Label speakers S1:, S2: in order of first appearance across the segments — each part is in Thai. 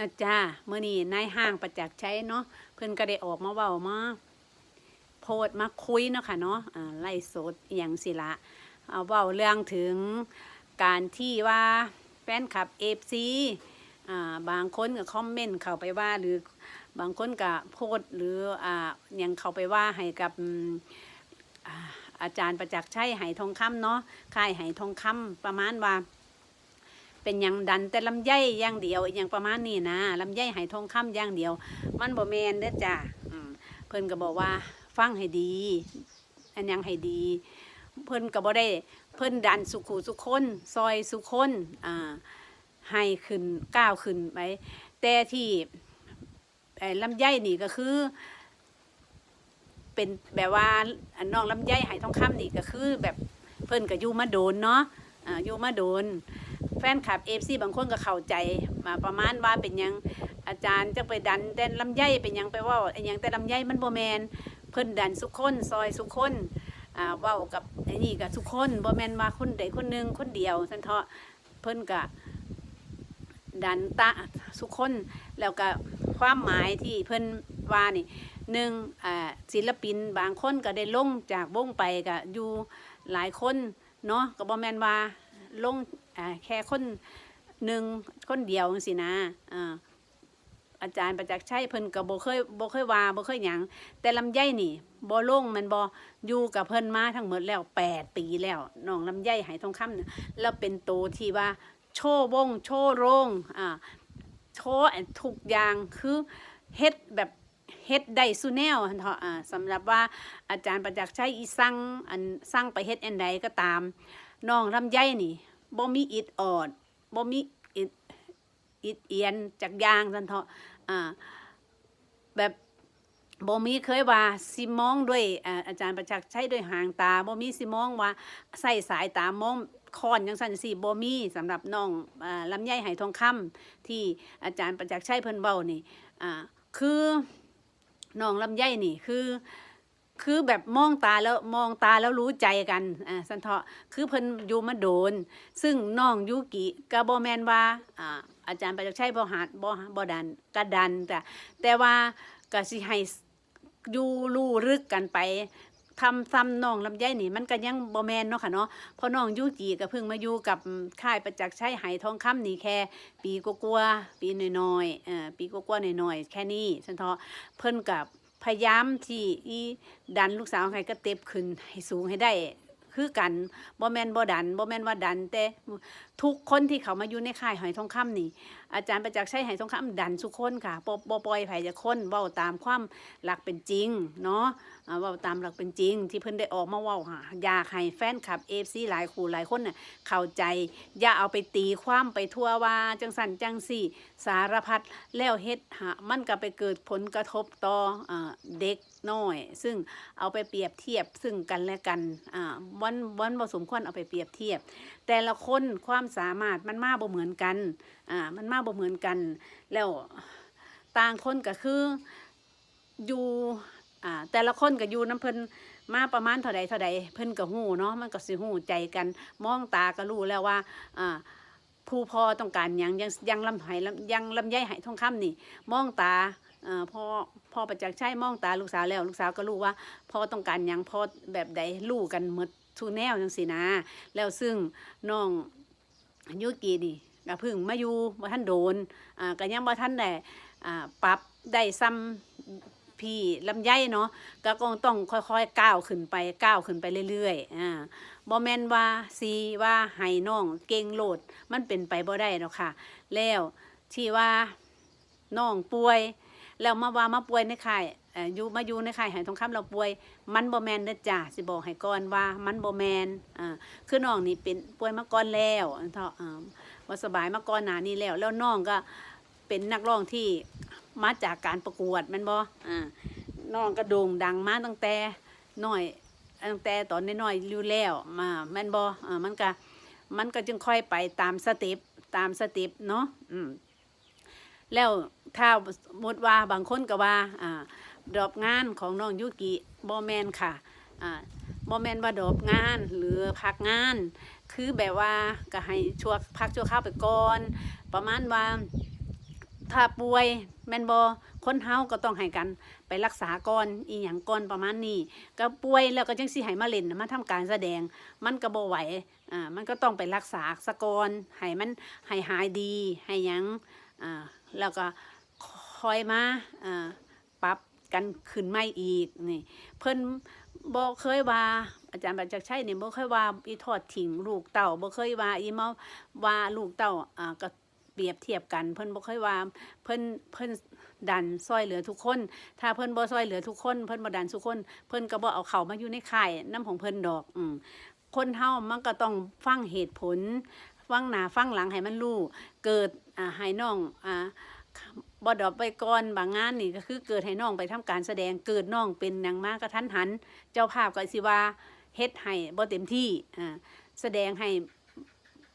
S1: อาจารย์เมื่อนี้นายห้างประจักษ์ใช้เนาะเพิ่อนก็ได้ออกมาเว้ามาโพสมาคุยเนาะค่ะเนาะไล่สดอย่างสิละเอาเว้าเรื่องถึงการที่ว่าแฟนคลับเอฟซีบางคนก็คอมเมนต์เข้าไปว่าหรือบางคนก็โพสหรืออ่ายังเข้าไปว่าให้กับอาอาจารย์ประจักษ์ใช้ไหทองคำเนาะค่ายไหทองคำประมาณว่า เป็นยังดันแต่ลำไยอย่างเดียวอย่างประมาณนี้นะลำไยไหทองคำอย่างเดียว มันบ่แมนเด้อจ้ะอืมเพิ่นก็บอกว่าฟังให้ดี อันยังให้ดี เพิ่นก็บ่ได้เพิ่นดันสุขุสุคนซอยสุคนอ่าให้ขึ้นก้าวขึ้นไปแต่ที่ไอ้ลำไยนี่ก็คือ เป็นแบบว่าอันน้องลำไยไหทองคำนี่ก็คือ แบบเพิ่นก็อยู่มาโดนเนาะอ่าอยู่มาโดน แฟนคลับเอฟซีบางคนก็เข้าใจมาประมาณว่าเป็นยังอาจารย์จะไปดันแต่ลำไยเป็นยังไปว่าไอ้ยังแต่ลำไยมันโบแมนเพิ่นดันสุคนซอยสุคนอ่าเว้ากับไอ้นี่กับสุคนโบแมนว่าคนใดคนหนึ่งคนเดียวสันเถาะเพิ่นก็ดันตะสุคนแล้วก็ความหมายที่เพิ่นว่านี่หนึ่งอ่าศิลปินบางคนก็ได้ลงจากวงไปก็อยู่หลายคนเนาะก็บ่แมนว่าลง อ่าแค่คนหนึ่งคนเดียวจังสินะอ่าอาจารย์ประจักษ์ชัยเพิ่นก็บ่เคยบ่เคยว่าบ่เคยหยังแต่ลำไยนี่บ่ลงมันบ่อยู่กับเพิ่นมาทั้งหมดแล้วแปดปีแล้วน้องลำไยไหทองคำน่ะแล้วเป็นโตที่ว่า โชว์วงโชว์โรงอ่าโชว์ทุกอย่างคือเฮ็ดแบบเฮ็ดได้สุแนวเถาะอ่าสำหรับว่าอาจารย์ประจักษ์ชัยอีสั่งอันสั่งไปเฮ็ดอันใดก็ตามน้องลำไยนี่ บ่มีอิดออดบ่มีอิดอิดเอียนจากยางสันเถาะอ่าแบบบ่มีเคยว่าสิมองด้วยอาจารย์ประจักษ์ใช้ด้วยหางตาบ่มีสิมองว่าใส่สายตามองคอนจังซั่นสิบ่มีสำหรับน้องอ่าลำไยไหทองคำที่อาจารย์ประจักษ์ใช้เพิ่นเว้านี่อ่าคือน้องลำไยนี่คือ คือแบบมองตาแล้วมองตาแล้วรู้ใจกันอ่าสันเถาะคือเพิ่นอยู่มาโดน ซึ่งน้องยูกิก็บ่แม่นว่าอ่าอาจารย์ประจักษ์ชัยบ่หาดบ่บ่ดันกะดันแต่แต่ว่าก็สิให้อยู่รู้รึกกันไปทำซ้ำน้องลำไยนี่มันก็ยังบ่แมนเนาะค่ะเนาะเพราะน้องยูกิก็เพิ่งมาอยู่กับค่ายประจักษ์ชัยไหทองคำนี่แค่ ปีกว่าๆปีน้อยๆเอ่อปีกว่าๆน้อยๆแค่นี้สันเถาะเพิ่นกับ พยายามที่อีดันลูกสาวให้กระเต็บขึ้นให้สูงให้ได้ คือกันบ่แมนบ่ดันบ่แมนว่าดัน แต่ทุกคนที่เขามาอยู่ในค่ายหอยทองคำนี่ อาจารย์ประจักษ์ชัยหอยทองคำดันทุคนค่ะบ่บ่ปล่อยไผจะคนเว้าตามความหลักเป็นจริงเนาะอ่าเว้าตามหลักเป็นจริง ที่เพิ่นได้ออกมาเว้าหาอยากให้แฟนคลับ FC หลายคู่หลายคนน่ะเข้าใจ อย่าเอาไปตีความไปทั่วว่าจังสันจังสี่ สารพัดแล้วเฮ็ดหามันก็ไปเกิดผลกระทบต่ออเด็กน้อย ซึ่งเอาไปเปรียบเทียบซึ่งกันและกันอ่าวันวันบ่สมควรเอาไปเปรียบเทียบ แต่ละคนความสามารถมันมาบ่เหมือนกัน อ่ามันมาบ่เหมือนกันแล้วต่างคนก็คืออยู่อ่าแต่ละคนก็อยู่น้ำเพิ่นมาประมาณเท่าใดเท่าใดเพิ่นก็ฮู้เนาะมันก็สิฮู้ใจกันมองตาก็รู้แล้วว่าอ่าผู้พ่อต้องการยังยังยังลำไหลำยังลำไยไหทองคำนี่ มองตาพ่อพ่อประจักษ์ชัยมองตาลูกสาวแล้ว ลูกสาวก็รู้ว่าพ่อต้องการยังพ่อแบบใดรู้กันหมดทุแนวจังสินะ แล้วซึ่งน้องยุกีนี่ ก็เพึ่งมาอยู่บ่ท่านโดนอ่าก็ยังบ่ท่านได้อ่าปรับได้ซ้ำพี่ลำไยเนาะก็คงต้องค่อยๆก้าวขึ้นไปก้าวขึ้นไปเรื่อยๆอ่าบ่แม่นว่าซีว่าให้น้องเก่งโลดมันเป็นไปบ่ได้หรอกค่ะ แล้วที่ว่าน้องป่วย แล้วมาว่ามาป่วยในค่าย อยู่มาอยู่ในค่ายหายทองคำเราป่วย มันบ่แมนเด้อจ้าสิบอกให้ก่อนว่ามันบ่แมนอ่าคือน้องนี่เป็นป่วยมาก่อนแล้วอันเถาะอ่าว่าสบายมาก่อนหน้านี้แล้ว แล้วน้องก็เป็นนักร้องที่มาจากการประกวดแม่นบ่อ่าน้องก็โด่งดังมาตั้งแต่น้อยตั้งแต่ตอนน้อยๆอยู่แล้วมาแม่นบ่อ่ามันก็มันก็จึงค่อยไปตามสเต็ปตามสเต็ปเนาะอืมแล้วถ้าสมมติว่าบางคนก็ว่าอ่า ดอบงานของน้องยุกิบ่แมนค่ะอ่าบ่แมนว่าดอบงานหรือพักงาน คือแบบว่าก็ให้ชั่วพักชั่วข้าวไปก่อน ประมาณว่าถ้าป่วยแมนบ่คนเฮาก็ต้องให้กันไปรักษาก่อนอีหยังก่อนประมาณนี้ก็ป่วยแล้วก็จังสิให้มาเล่นมาทำการแสดง มันก็บ่ไหวอ่ามันก็ต้องไปรักษาซะก่อนให้มันให้หายดีให้หยังอ่าแล้วก็คอยมาอ่าปรับ กันขึ้นใหม่อีกนี่ เพิ่นบ่เคยว่า อาจารย์บัญจักชัยนี่บ่เคยว่าอีทอดทิ้งลูกเต้าบ่เคยว่าอีมาว่าลูกเต้าอ่าก็เปรียบเทียบกัน เพิ่นบ่เคยว่าเพิ่นเพิ่นดันซอยเหลือทุกคน ถ้าเพิ่นบ่ซอยเหลือทุกคน เพิ่นบ่ดันทุกคน เพิ่นก็บ่เอาเข้ามาอยู่ในค่ายน้ำของเพิ่นดอก อืมคนเฮามันก็ต้องฟังเหตุผลฟังหน้าฟังหลังให้มันรู้เกิดอ่าให้น้องอ่า บ่ดอกไปก่อนบางงานนี่ก็คือเกิดให้น้องไปทำการแสดงเกิดน้องเป็นหยังมากระทันหัน เจ้าภาพก็สิว่าเฮ็ดให้บ่เต็มที่อ่าแสดงให้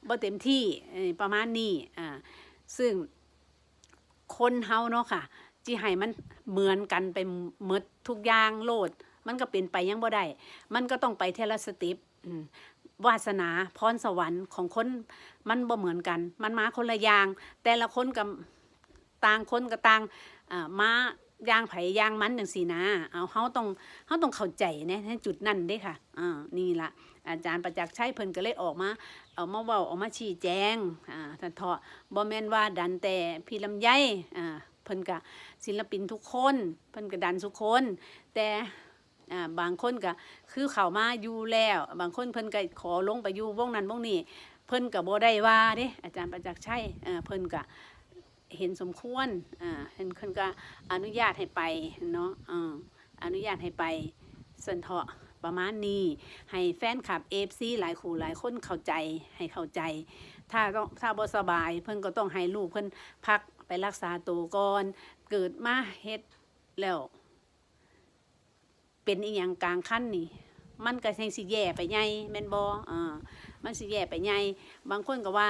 S1: บ่เต็มที่ประมาณนี้อ่าซึ่งคนเฮาเนาะค่ะจิให้มันเหมือนกันไปหมดทุกอย่างโลด มันก็เป็นไปยังบ่ได้มันก็ต้องไปเทละสติปอืมวาสนาพรสวรรค์ของคนมันบ่เหมือนกัน มันมาคนละอย่าง แต่ละคนกับ ต่างคนก็ต่างอ่ามาย่างไผอย่างมันจังซี่นะเอาเฮาต้องเฮาต้องเข้าใจนะในจุดนั้นด้ค่ะอ่านี่ล่ะอาจารย์ประจักษ์ชัยเพิ่นก็เลยออกมา เอามาเว้าออกมาชี้แจงอ่าท่านเถาะบ่แม่นว่าดันแต่พี่ลำไยอ่าเพิ่นก็ศิลปินทุกคน เพิ่นก็ดันทุกคน แต่อ่าบางคนก็คือเข้ามาอยู่แล้ว บางคนเพิ่นก็ขอลงไปอยู่วงนั้นวงนี้ เพิ่นก็บ่ได้ว่าเด้อาจารย์ประจักษ์ชัยเอ่อเพิ่นก็ เห็นสมควรอ่าเห็นเพิ่นก็อนุญาตให้ไปเนาะอ่าอนุญาตให้ไปสันเถาะประมาณนี้ ให้แฟนคลับ FC หลายคู่หลายคนเข้าใจให้เข้าใจ ถ้าต้องถ้าบ่สบาย เพิ่นก็ต้องให้ลูกเพิ่นพักไปรักษาตัวก่อนเกิดมาเฮ็ดแล้ว เป็นอีหยังกลางคันนี่ มันก็แทงสิแย่ไปใหญ่แม่นบ่อ่า มันสิแย่ไปใหญ่บางคนก็ว่า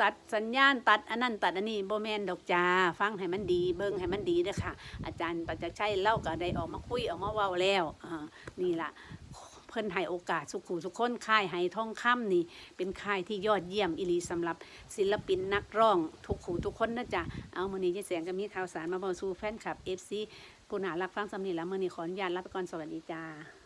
S1: ตัดสัญญาณตัดอันนั้นตัดอันนี้โบแมนดอกจ้าฟังให้มันดี เบิ่งให้มันดีเด้อค่ะ อาจารย์ประจักษ์ชัยเล่าก็ได้ออกมาคุยออกมาเว้าแล้วนี่ล่ะเพิ่นให้โอกาสสุขุสุขคนค่ายไหทองค่ำนี่ เป็นค่ายที่ยอดเยี่ยมอีหลีสำหรับศิลปินนักร้อง ทุกขู่ทุกคนนะจ๊ะเอามือนี้เจ๊แสงก็มีข่าวสารมาบอกสู่แฟนคลับ FC ผู้น่ารักฟังสำนีแล้วมือนี้ขออนุญาตลาไปก่อนสวัสดีจ้า